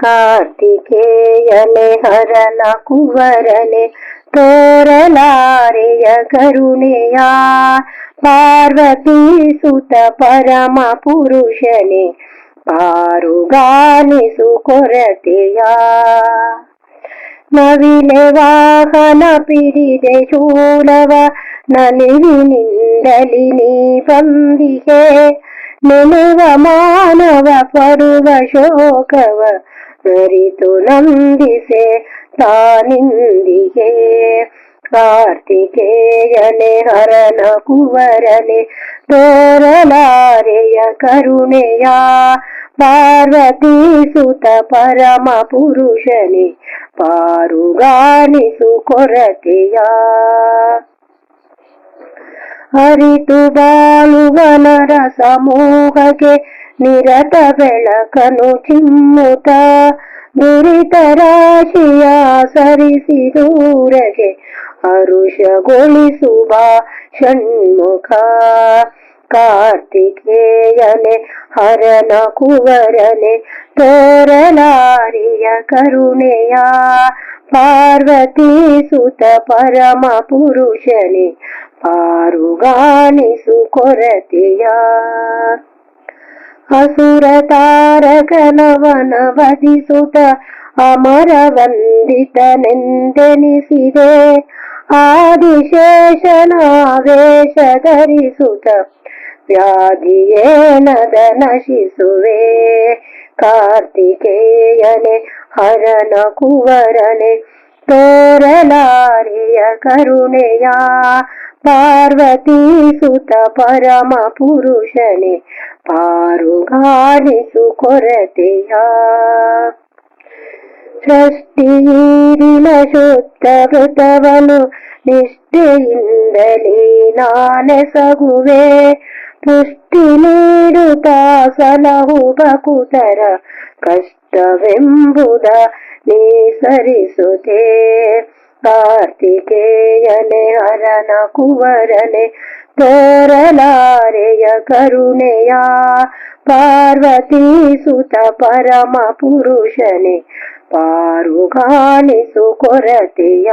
ಕಾರ್ತಿಕೇಯನೆ ಹರನ ಕುವರನೆ ತೋರಲಾರೆಯ ಕರುಣೆಯ ಪಾರ್ವತಿ ಸುತ ಪರಮ ಪುರುಷನೆ ಪಾರುಗಾಲಿಸು ಕೊರತೆಯ ನವಿಲೆ ವಾಹನ ಪಿಡಿದೆ ಶೂಲವ ನಲಿವಿನಿಂದಲಿ ನೀ ಬಂದಿಗೆ ನೆನೆವ ಮಾನವ ಪಡುವ ಶೋಕವ ಅರಿತು ನಂದಿಸೆ ತಾನಿಂದಿಗೆ. ಕಾರ್ತಿಕೇಯನೆ, ಹರನ ಕುವರನೆ ತೋರಲಾರೆಯ ಕರುಣೆಯ. ಪಾರ್ವತಿ ಸುತ ಪರಮ ಪುರುಷನೆ ಪಾರುಗಾನಿಸು ಕೊರತೆಯ. ಅರಿತು ಬಾಳುವನರ ಸಮೂಹಕ್ಕೆ ನಿರತ ಬೆಳಕನು ಚಿಮ್ಮುತ ನುರಿತ ರಾಶಿಯ ಸರಿಸಿ ದೂರಗೆ ಹರುಷಗೊಳಿಸುವ ಷಣ್ಮುಖ. ಕಾರ್ತಿಕೇಯನೆ, ಹರನ ಕುವರನೆ, ತೋರಲಾರಿಯ ಕರುಣೆಯ ಪಾರ್ವತಿ ಸುತ ಪರಮ ಪುರುಷನೆ, ಪಾರುಗಾಣಿಸು ಕೊರತೆಯ. ಅಸುರ ತಾರಕನವನ ವಧಿಸುತ್ತ ಅಮರ ವಂದಿತನೆಂದೆನಿಸಿದೆ ಆದಿಶೇಷನ ವೇಷ ಧರಿಸುತ್ತ ವ್ಯಾಧಿಯೇನದ ನಶಿಸುವೆ ಕಾರ್ತಿಕೇಯನೆ ಹರನ ಕುವರನೆ ತೋರಲಾರಿಯ ಕರುಣೆಯ ಪಾರ್ವತಿ ಸುತ ಪರಮ ಪುರುಷನೆ ಪಾರುಗಾಲಿಸು ಕೊರತೆಯ ಸೃಷ್ಟಿಯೀರಿನ ಶುದ್ಧ ವೃತವನು ನಿಷ್ಠೆಯಿಂದಲೇ ನಾನೆಸಗುವೆ ಪುಷ್ಟಿ ನೀಡುತ್ತಾ ಸಲಹು ಬಕುತರ ಕಷ್ಟವೆಂಬುದ ನೀ ಸರಿಸುತ್ತೆ ಕಾರ್ತಿಕೇಯನೆ ಹರನ ಕುವರನೆ ತೋರಲಾರೆಯ ಕರುಣೆಯ ಪಾರ್ವತಿ ಸುತ ಪರಮ ಪುರುಷನೆ ಪಾರುಗಾಲಿಸು ಕೊರತೆಯ.